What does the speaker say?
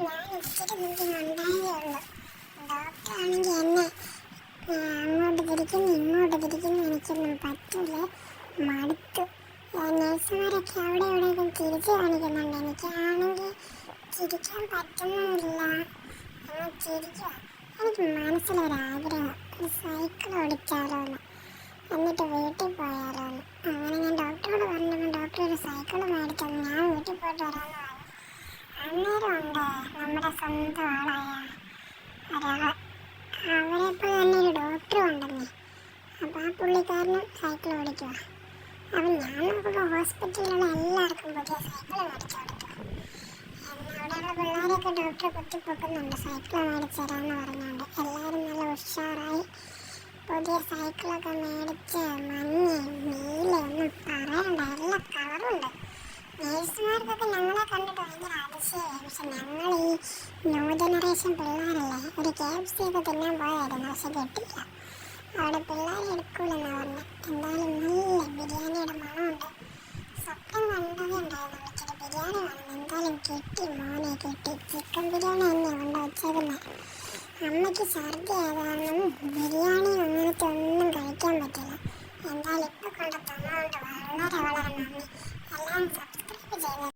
ഞാൻ ഇച്ചിരി മുമ്പ് ഉണ്ടായതേ ഉള്ളൂ ഡോക്ടർ ആണെങ്കിൽ എന്നെ അങ്ങോട്ട് തിരിക്കുന്നു ഇങ്ങോട്ട് പറ്റില്ല മടുത്തു ആ, അവിടെ ഇവിടെയൊക്കെ ചിരിച്ചു കാണിക്കുന്നുണ്ട് എനിക്കാണെങ്കിൽ ചിരിക്കാൻ പറ്റുന്നില്ല അങ്ങ് ചിരിക്കുക എനിക്ക് മനസ്സിലൊരാഗ്രഹം സൈക്കിൾ ഓടിച്ചാലോ എന്ന് എന്നിട്ട് വീട്ടിൽ പോയാലോ എന്ന് അങ്ങനെ ഞാൻ ഡോക്ടറോട് പറഞ്ഞപ്പോൾ ഡോക്ടർ ഒരു സൈക്കിൾ മേടിക്കാൻ ഞാൻ വീട്ടിൽ പോയിട്ട് വരാമെന്ന് പറഞ്ഞു അന്നേരം ഉണ്ട് നമ്മുടെ സ്വന്തം ആളായ? ഒരാൾ. അവരെപ്പോൾ തന്നെ ഒരു ഡോക്ടർ ഉണ്ടെന്നേ. അപ്പോൾ ആ പുള്ളിക്കാരനും സൈക്കിൾ ഓടിക്കുക അപ്പം ഞാൻ നോക്കുമ്പോൾ ഹോസ്പിറ്റലിലുള്ള എല്ലാവർക്കും പുതിയ സൈക്കിൾ മേടിച്ചു കൊടുക്കുക അവിടെയുള്ള പിള്ളേരൊക്കെ ഡോക്ടർ കുത്തിപ്പൊക്കുന്നുണ്ട്. സൈക്കിൾ മേടിച്ചു തരാമെന്ന് പറഞ്ഞുകൊണ്ട് എല്ലാവരും നല്ല ഉഷാറായി. പുതിയ സൈക്കിളൊക്കെ മേടിച്ച് മഞ്ഞ നീല ഒന്നും പറയണ്ട. എല്ലാ കളറുണ്ട് നേഴ്സുമാർക്കൊക്കെ ഞങ്ങളെ കണ്ടിട്ട് ഭയങ്കര അതിശയമായി പക്ഷെ ഞങ്ങൾ ഈ ന്യൂ ജനറേഷൻ പിള്ളേരല്ലേ ഒരു കെ എഫ് സി ഒക്കെ തിന്നാൻ പോയായിരുന്നു പക്ഷെ കിട്ടില്ല. അവിടെ പിള്ളേരെ എടുക്കൂലെന്നാണ് പറഞ്ഞത് എന്തായാലും നല്ല ബിരിയാണിയുടെ മണമുണ്ട്. സ്വപ്നം കണ്ടതേ ഉണ്ടായിരുന്നു എനിക്കൊരു ബിരിയാണി വേണം. എന്തായാലും കിട്ടി മോനെ കിട്ടി. ചിക്കൻ ബിരിയാണി തന്നെ കൊണ്ട് വെച്ചേക്കുന്നത് അമ്മയ്ക്ക് ഛർദി ആയതാണെന്നും ബിരിയാണി അങ്ങനത്തെ ഒന്നും കഴിക്കാൻ പറ്റില്ല. എന്തായാലും ഇപ്പോൾ കൊണ്ട് തന്നുകൊണ്ട് വളരെ വളരെ നന്ദി. എല്ലാം സബ്സ്ക്രൈബ് ചെയ്തത്